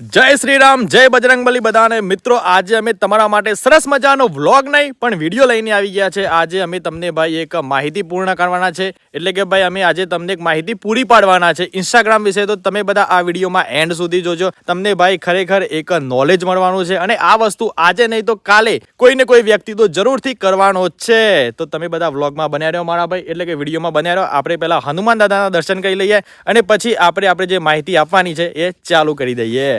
જય શ્રી રામ જય બજરંગબલી બધાને. મિત્રો, આજે અમે તમારા માટે સરસ મજાનો વ્લોગ નહીં, પણ વીડિયો લઈને આવી ગયા છે. આજે અમે તમને ભાઈ એક માહિતી પૂર્ણ કરવાના છે. એટલે કે ભાઈ અમે આજે તમને એક માહિતી પૂરી પાડવાના છે. ઇન્સ્ટાગ્રામ વિશે તો તમે બધા આ વિડીયોમાં એન્ડ સુધી જોજો. તમને ભાઈ ખરેખર એક નોલેજ મળવાનું છે. અને આ વસ્તુ આજે નહીં તો કાલે કોઈ ને કોઈ વ્યક્તિ તો જરૂરથી કરવાનો છે. તો તમે બધા વ્લોગમાં બન્યા રહ્યો મારા ભાઈ. એટલે કે વિડીયોમાં બન્યા રહ્યો આપણે પહેલાં હનુમાન દાદાના દર્શન કરી લઈએ. અને પછી આપણે આપણે જે માહિતી આપવાની છે એ ચાલુ કરી દઈએ.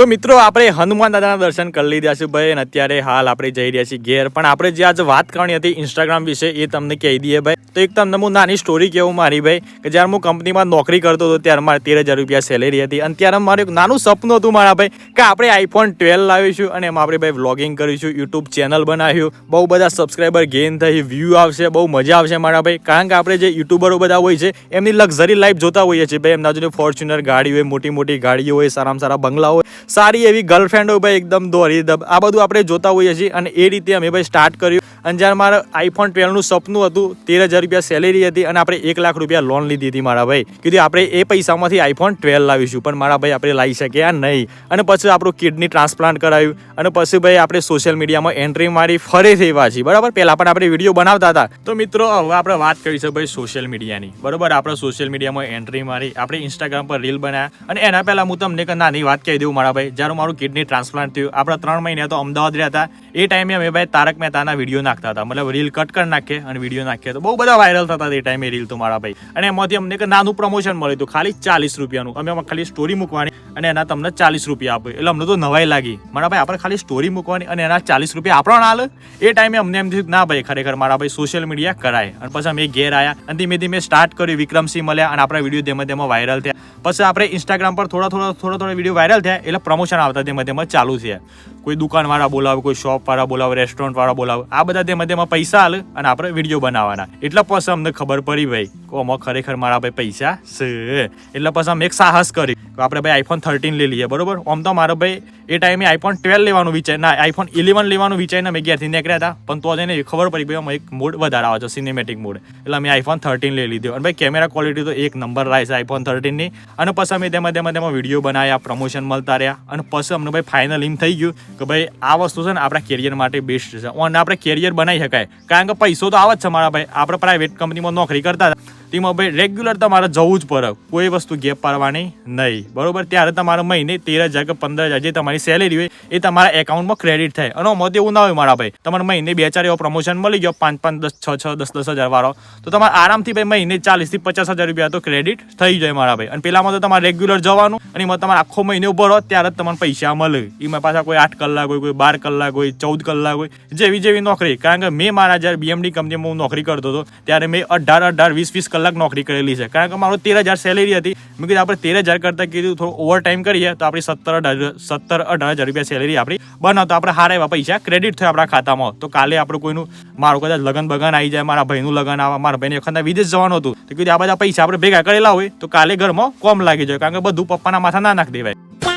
તો મિત્રો, આપણે હનુમાન દાદાના દર્શન કરી લીધા છે ભાઈ, અને અત્યારે હાલ આપણે જઈ રહ્યા છીએ ઘેર. પણ આપણે જે આજે વાત કરવાની હતી ઇન્સ્ટાગ્રામ વિશે, એ તમને કહી દઈએ ભાઈ. તો એક તમને હું નાની સ્ટોરી કહેવું મારી ભાઈ, કે જ્યારે હું કંપનીમાં નોકરી કરતો હતો, ત્યારે મારે તેર હજાર રૂપિયા સેલેરી હતી. અને ત્યારે મારું એક નાનું સપનું હતું મારા ભાઈ, કે આપણે આઈફોન ટ્વેલ્વ લાવીશું, અને એમાં આપણે ભાઈ વ્લોગિંગ કરીશું યુટ્યુબ ચેનલ બનાવ્યું બહુ બધા સબસ્ક્રાઈબર ગેઇન થઈ વ્યૂ આવશે, બહુ મજા આવશે મારા ભાઈ. કારણ કે આપણે જે યુટ્યુબરો બધા હોય છે, એમની લક્ઝરી લાઈફ જોતા હોઈએ છીએ ભાઈ. એમના જોડે ફોર્ચ્યુનર ગાડી હોય મોટી મોટી ગાડીઓ હોય, સારામાં સારા બંગલા હોય. સારી એવી ગર્લફ્રેન્ડ ભાઈ, એકદમ દોરી, દબ આ બધું આપણે જોતા હોઈએ છીએ અને એ રીતે અમે ભાઈ સ્ટાર્ટ કર્યું. અને જ્યારે મારે આઈફોન ટ્વેલ્વનું સપનું હતું, તેર હજાર રૂપિયા સેલેરી હતી અને આપણે એક લાખ રૂપિયા લોન લીધી હતી મારા ભાઈ. કીધું આપણે એ પૈસામાંથી આઈફોન ટ્વેલ્વ લાવીશું, પણ મારા ભાઈ આપણે લાવી શક્યા નહીં. અને પછી આપણું કિડની ટ્રાન્સપ્લાન્ટ કરાવ્યું અને પછી ભાઈ આપણે સોશિયલ મીડિયામાં એન્ટ્રી મારી ફરીથી પાછી. બરાબર? પહેલાં પણ આપણે વીડિયો બનાવતા હતા. તો મિત્રો, હવે આપણે વાત કરી છે ભાઈ સોશિયલ મીડિયાની બરોબર? આપણે સોશિયલ મીડિયામાં એન્ટ્રી મારી, આપણે ઇન્સ્ટાગ્રામ પર રીલ બનાવ્યા અને એના પહેલાં હું તમને નાની વાત કહી દઉં મારા ભાઈ, જ્યારે મારું કિડની ટ્રાન્સપ્લાન્ટ થયું, આપણે ત્રણ મહિના તો અમદાવાદ રહ્યા હતા. એ ટાઈમે અમે ભાઈ તારક મહેતાના વીડિયો નાખતા હતા. મતલબ રીલ કટ કરી નાખીએ અને વીડિયો નાખીએ. તો બહુ બધા વાયરલ થતા એ ટાઈમે રીલ તો મારા ભાઈ. અને એમાંથી અમને એક નાનું પ્રમોશન મળ્યું હતું, ખાલી ચાલીસ રૂપિયાનું. અમે ખાલી સ્ટોરી મૂકવાની. અને એના તમને ચાલીસ રૂપિયા આપે. એટલે અમને તો નવાઈ લાગી. મારા ભાઈ, આપણે ખાલી સ્ટોરી મૂકવાની અને એના ચાલીસ રૂપિયા આપણો ના એ ટાઈમે અમને એમ થયું ના ભાઈ, ખરેખર મારા ભાઈ સોશિયલ મીડિયા કરાય. અને પછી અમે ઘેર આવ્યા અને ધીમે ધીમે સ્ટાર્ટ કર્યું વિક્રમસિંહ મળ્યા અને આપણા વીડિયો ધીમે ધીમે વાયરલ થયા. પછી આપણે ઇન્સ્ટાગ્રામ પર થોડા થોડા થોડા થોડા વીડિયો વાયરલ થયા, એટલે પ્રમોશન આવતા ધીમે ધીમે ચાલુ થયા. કોઈ દુકાનવાળા બોલાવે, કોઈ શોપવાળા બોલાવે રેસ્ટોરન્ટવાળા બોલાવે. આ બધા ધીમે ધીમે પૈસા હાલ અને આપણે વીડિયો બનાવવાના. એટલે પછી અમને ખબર પડી ભાઈ આમાં ખરેખર મારા ભાઈ પૈસા છે. એટલે પછી અમે એક સાહસ કર્યું. આપણે ભાઈ આઈફોન થર્ટીન લઈ લઈએ બરોબર? આમ તો મારો ભાઈ એ ટાઈમે આઈફોન ટ્વેલ્વ લેવાનું વિચાર ના આઈફોન ઇલેવન લેવાનું વિચારીને અમે ઘેરથી નીકળ્યા હતા. પણ તો જઈને ખબર પડી ભાઈ એક મોડ વધારે આવે છે સિનેમેટિક મોડ એટલે અમે આઈફોન થર્ટીન લઈ લીધો. અને ભાઈ કેમેરા ક્વોલિટી તો એક નંબર રહે છે આઈફોન થર્ટીનની અને પછી અમે તેમાં તેમાં તેમાં વીડિયો બનાવ્યા પ્રમોશન મળતા રહ્યા. અને પછી અમને ભાઈ ફાઇનલ એમ થઈ ગયું કે ભાઈ આ વસ્તુ છે ને આપણા કેરિયર માટે બેસ્ટ છે. અને આપણે કેરિયર બનાવી શકાય. કારણ કે પૈસો તો આવે જ છે મારા ભાઈ. આપણે પ્રાઇવેટ કંપનીમાં નોકરી કરતા હતા. તેમાં ભાઈ રેગ્યુલર તમારે જવું જ પડે. કોઈ વસ્તુ ગેપ પાડવાની નહીં. બરોબર? ત્યારે તમારે મહિને તેર હજાર કે પંદર હજાર જે તમારી સેલેરી હોય એ તમારા એકાઉન્ટમાં ક્રેડિટ થાય. અને આમાં એવું ના હોય મારા ભાઈ. તમારે મહિને બે ચાર એવો પ્રમોશન મળી ગયો, પાંચ પાંચ, દસ, છ છ, દસ દસ હજાર વાળો. તો તમારે આરામથી ભાઈ મહિને ચાલીસથી પચાસ હજાર રૂપિયા તો ક્રેડિટ થઈ જાય મારા ભાઈ. અને પેલામાં તો તમારે રેગ્યુલર જવાનું અને એમાં તમારે આખો મહિને ઊભો રહો, ત્યારે જ તમને પૈસા મળે. એમાં પાછા કોઈ આઠ કલાક હોય, કોઈ બાર કલાક હોય, ચૌદ કલાક હોય, જેવી જેવી નોકરી. કારણ કે મેં મારા જ્યારે બીએમડી કંપનીમાં હું નોકરી કરતો હતો, ત્યારે મેં અઢાર અઢાર, વીસ વીસ કલાક નોકરી કરેલી છે. કારણ કે મારો તેર હજાર સેલેરી હતી. મેં કીધું, આપણે તેર હજાર કરતાં કીધું, થોડું ઓવર ટાઈમ કરીએ, તો આપણી સત્તર, અઢાર, સત્તર અઢાર હજાર રૂપિયા સેલેરી આપણી બનાવ તો આપણે હારા એવા પૈસા ક્રેડિટ થયા આપણા ખાતામાં. તો કાલે આપણું કોઈનું, મારું કદાચ લગન બગન આવી જાય, મારા ભાઈનું લગન આવે, મારા ભાઈને વખત વિદેશ જવાનું હતું. તો કીધું આ બધા પૈસા આપણે ભેગા કરેલા હોય, તો કાલે ઘરમાં કોમ લાગી જાય, કારણ કે બધું પપ્પાના માથા ના નાખી દેવાય.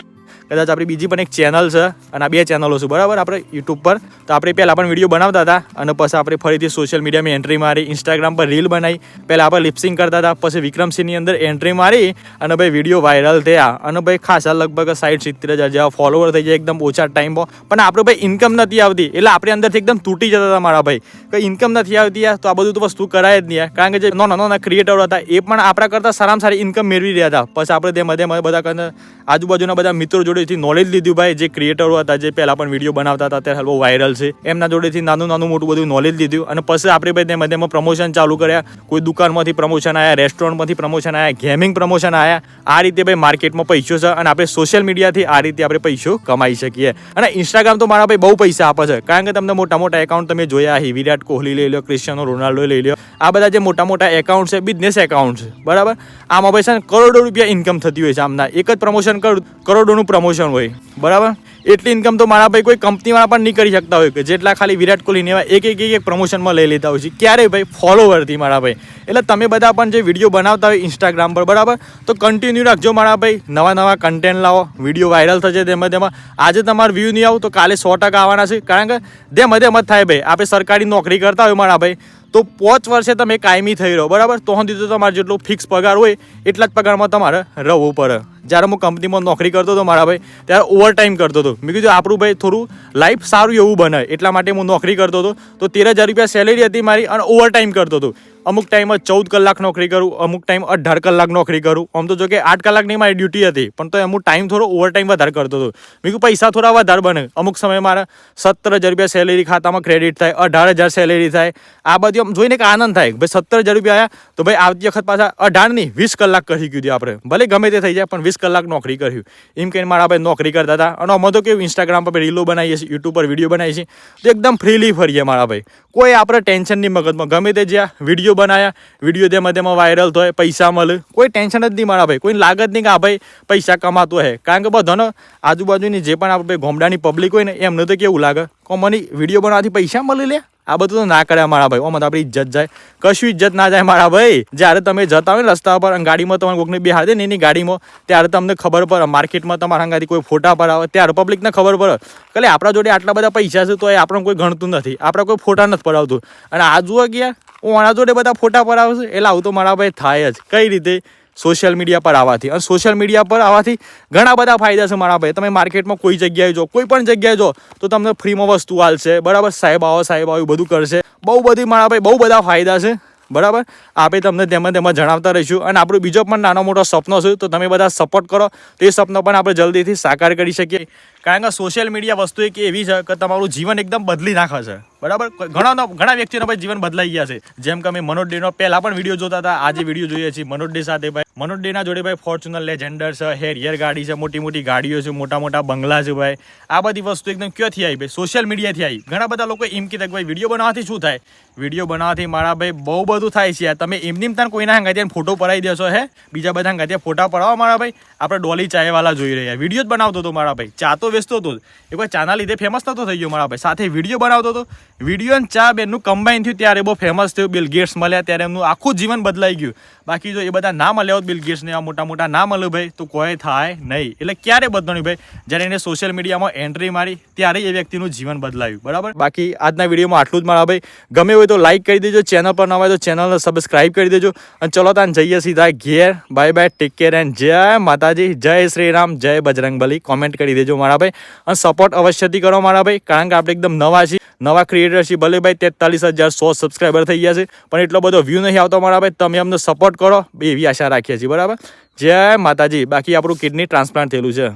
કદાચ આપણી બીજી પણ એક ચેનલ છે અને આ બે ચેનલો છે, બરાબર? આપણે યુટ્યુબ પર. તો આપણે પહેલાં પણ વીડિયો બનાવતા હતા અને પછી આપણે ફરીથી સોશિયલ મીડિયામાં એન્ટ્રી મારી ઇન્સ્ટાગ્રામ પર રીલ બનાવી. પહેલાં આપણે લિપસિંગ કરતા હતા, પછી વિક્રમસિંહની અંદર એન્ટ્રી મારી અને ભાઈ વીડિયો વાયરલ થયા. અને ભાઈ ખાસા લગભગ સાઠ સિત્તેર હજાર જેવા ફોલોવર થઈ જાય એકદમ ઓછા ટાઈમમાં પણ આપણે ભાઈ ઇન્કમ નથી આવતી. એટલે આપણે અંદરથી એકદમ તૂટી જતા હતા મારા ભાઈ. કે ઇન્કમ નથી આવતી યાર, તો આ બધું તો વસ્તુ કરાય જ નહીં. કારણ કે જે નાના નાના ક્રિએટર હતા, એ પણ આપણા કરતાં સારામાં સારી ઇન્કમ મેળવી રહ્યા હતા. પછી આપણે તે મધ્ય બધા આજુબાજુના બધા મિત્રો જોડેથી નોલેજ લીધું ભાઈ. જે ક્રિએટરો હતા, જે પહેલાં પણ વીડિયો બનાવતા હતા, અત્યારે હાલ બહુ વાયરલ છે. એમના જોડેથી નાનું નાનું મોટું બધું નોલેજ લીધું. અને પછી આપણે ભાઈ તેમાં તેમાં પ્રમોશન ચાલુ કર્યા. કોઈ દુકાનમાંથી પ્રમોશન આવ્યા રેસ્ટોરન્ટમાંથી પ્રમોશન આવ્યા ગેમિંગ પ્રમોશન આવ્યા આ રીતે ભાઈ માર્કેટમાં પૈસો છે અને આપણે સોશિયલ મીડિયાથી આ રીતે આપણે પૈસો કમાઈ શકીએ. અને ઇન્સ્ટાગ્રામ તો મારા ભાઈ બહુ પૈસા આપે છે. કારણ કે તમને મોટા મોટા એકાઉન્ટ તમે જોયા હી વિરાટ કોહલી લઈ લો ક્રિસ્ટિયાનો રોનાલ્ડો લઈ લો આ બધા જે મોટા મોટા એકાઉન્ટ છે બિઝનેસ એકાઉન્ટ છે. બરાબર? આમાં છે કરોડો રૂપિયા ઇન્કમ થતી હોય છે આમના. એક જ પ્રમોશન કર, કરોડોનું પ્રમોશન હોય. બરાબર? એટલી ઇન્કમ તો મારા ભાઈ કોઈ કંપનીવાળા પણ નહીં કરી શકતા હોય કે જેટલા ખાલી વિરાટ કોહલીને એવા એક એક એક પ્રમોશનમાં લઈ લેતા હોય છે. ક્યારે ભાઈ ફોલોવરથી મારા ભાઈ. એટલે તમે બધા પણ જે વીડિયો બનાવતા હોય ઇન્સ્ટાગ્રામ પર, બરાબર? તો કન્ટિન્યુ રાખજો મારા ભાઈ. નવા નવા કન્ટેન્ટ લાવો. વીડિયો વાયરલ થશે તેમાં તેમાં. આજે તમારે વ્યૂ નહીં આવું તો કાલે સો ટકા આવવાના છે. કારણ કે ધેમ ધેમ જ થાય ભાઈ. આપણે સરકારી નોકરી કરતા હોય મારા ભાઈ. તો પાંચ વર્ષે તમે કાયમી થઈ રહો, બરાબર? તો સુધી તો તમારે જેટલો ફિક્સ પગાર હોય, એટલા જ પગારમાં તમારે રહેવું પડે. જ્યારે હું કંપનીમાં નોકરી કરતો હતો મારા ભાઈ, ત્યારે ઓવરટાઈમ કરતો હતો. મેં કીધું, આપણું ભાઈ થોડું લાઈફ સારું એવું બને એટલા માટે હું નોકરી કરતો હતો. તો તેર હજાર રૂપિયા સેલેરી હતી મારી અને ઓવરટાઈમ કરતો હતો. અમુક ટાઈમમાં ચૌદ કલાક નોકરી કરું, અમુક ટાઈમ અઢાર કલાક નોકરી કરું. આમ તો જો કે આઠ કલાકની મારી ડ્યુટી હતી, પણ તો અમુક ટાઈમ થોડો ઓવર ટાઈમ વધારે કરતો હતો. મેં પૈસા થોડા વધારે બને. અમુક સમય મારા સત્તર હજાર રૂપિયા સેલેરી ખાતામાં ક્રેડિટ થાય, અઢાર હજાર સેલેરી થાય. આ બધું આમ જોઈને કે આનંદ થાય ભાઈ સત્તર હજાર રૂપિયા આવ્યા તો ભાઈ આવતી વખત પાછા અઢાર નહીં વીસ કલાક કરી કીધું આપણે. ભલે ગમે તે થઈ જાય, પણ વીસ કલાક નોકરી કર્યું. એમ કહીને મારા ભાઈ નોકરી કરતા હતા. અને અમે તો કેવું ઇન્સ્ટાગ્રામ પર રીલો બનાવીએ છીએ યુટ્યુબ પર વીડિયો બનાવીએ છીએ, તો એકદમ ફ્રીલી ફરીએ મારા ભાઈ. કોઈ આપણે ટેન્શન નહીં મગજમાં, ગમે તે જ્યાં વીડિયો બનાવ્યા વીડિયો તેમાં તેમાં વાયરલ થાય પૈસા મળે. કોઈ ટેન્શન જ નહીં મારા ભાઈ કોઈ લાગત નહીં કે આ ભાઈ પૈસા કમાતો હે. કારણ કે બધાનો આજુબાજુની જે પણ આપણે ગોમડાની પબ્લિક હોય ને, એમને તો કેવું લાગે? કોમની વીડિયો બનાવવાથી પૈસા મળી લે? આ બધું તો ના કરે મારા ભાઈ. ઓમાં તો આપણી ઇજ્જત જાય. કશું ઇજ્જત ના જાય મારા ભાઈ. જ્યારે તમે જતા હોય રસ્તા પર ગાડીમાં તમારે કોઈકને બિહાર દે ને એની ગાડીમાં, ત્યારે તમને ખબર પડે. માર્કેટમાં તમારા અંગાથી કોઈ ફોટા પર આવે, ત્યારે પબ્લિકને ખબર પડે. કે આપણા જોડે આટલા બધા પૈસા છે તો એ આપણને કોઈ ગણતું નથી. આપણે કોઈ ફોટા નથી પડાવતું. અને આ જુઓ ગયા હું આના જોડે બધા ફોટા પડાવશે એટલે આવું તો મારા ભાઈ થાય જ. કઈ રીતે? સોશિયલ મીડિયા પર આવવાથી. અને સોશિયલ મીડિયા પર આવવાથી ઘણા બધા ફાયદા છે મારા ભાઈ. તમે માર્કેટમાં કોઈ જગ્યાએ જો, કોઈ પણ જગ્યાએ જો, તો તમને ફ્રીમાં વસ્તુ હાલશે બરાબર? સાહેબ આવો સાહેબ આવો બધું કરશે. બહુ બધી મારા ભાઈ, બહુ બધા ફાયદા છે. બરાબર? આપણે તમને તેમાં તેમાં જણાવતા રહીશું. અને આપણો બીજો પણ નાનો મોટો સપનો છે, તો તમે બધા સપોર્ટ કરો. તો સપનો પણ આપણે જલ્દીથી સાકાર કરી શકીએ. કારણ કે સોશિયલ મીડિયા વસ્તુ એક એવી છે કે તમારું જીવન એકદમ બદલી નાખે છે. બરાબર? ઘણા ઘણા વ્યક્તિઓના ભાઈ જીવન બદલાઈ ગયા છે. જેમ કે અમે મનોજ ડેનો પહેલા પણ વીડિયો જોતા હતા. આજે વીડિયો જોઈએ છીએ મનોજ ડે સાથે ભાઈ. મનોજ ડેના જોડે ભાઈ ફોર્ચ્યુનર લેજેન્ડર છે હેરિયર ગાડી છે, મોટી મોટી ગાડીઓ છે, મોટા મોટા બંગલા છે ભાઈ. આ બધી વસ્તુ એકદમ ક્યાંથી આવી ભાઈ? સોશિયલ મીડિયાથી આવી. ઘણા બધા લોકો એમ કીધા ભાઈ, વીડિયો બનાવવાથી શું થાય? વીડિયો બનાવવાથી મારા ભાઈ બહુ બધું થાય છે. તમે એમની એમ કોઈના હંગાથી ફોટો પડાવી દેશો, હે? બીજા બધા હંગાથી ફોટા પડાવો મારા ભાઈ. આપણે ડોલી ચાયવાલા જોઈ રહ્યા. વીડિયો જ બનાવતો હતો મારા ભાઈ. ચા તો વેચતો હતો. એ ભાઈ ચાના લીધે ફેમસ નતો થઈ ગયો મારા ભાઈ. સાથે વીડિયો બનાવતો હતો. વીડિયો અને ચા બેનનું કમ્બાઈન થયું ત્યારે બહુ ફેમસ થયું. બિલ ગેટ્સ મળ્યા ત્યારે એમનું આખું જીવન બદલાઈ ગયું. બાકી જો એ બધા ના મળ્યા હોત બિલ ગેટ્સને આ મોટા મોટા ના મળ્યું ભાઈ, તો કોઈ થાય નહીં. એટલે ક્યારે બદલાણી ભાઈ? જ્યારે એને સોશિયલ મીડિયામાં એન્ટ્રી મારી, ત્યારે એ વ્યક્તિનું જીવન બદલાયું. બરાબર? બાકી આજના વિડીયોમાં આટલું જ મારા ભાઈ. ગમે હોય તો લાઈક કરી દેજો. ચેનલ પર ન હોય તો ચેનલને સબસ્ક્રાઇબ કરી દેજો. અને ચલો તાન જઈએ સીધા ઘેર. Bye bye take care and જય માતાજી. જય શ્રી રામ, જય બજરંગબલી. કોમેન્ટ કરી દેજો મારા ભાઈ. અને સપોર્ટ અવશ્યથી કરો મારા ભાઈ. કારણ કે આપણે એકદમ નવા છીએ. નવા ક્રિએટર છીએ ભલે ભાઈ તેતાલીસ હજાર સો સબસ્ક્રાઈબર થઈ ગયા છે. પણ એટલો બધો વ્યૂ નહીં આવતો મારા ભાઈ, તમે અમને સપોર્ટ કરો, એવી આશા રાખીએ છીએ, બરાબર? જય માતાજી. બાકી આપણું કિડની ટ્રાન્સપ્લાન્ટ થયેલું છે.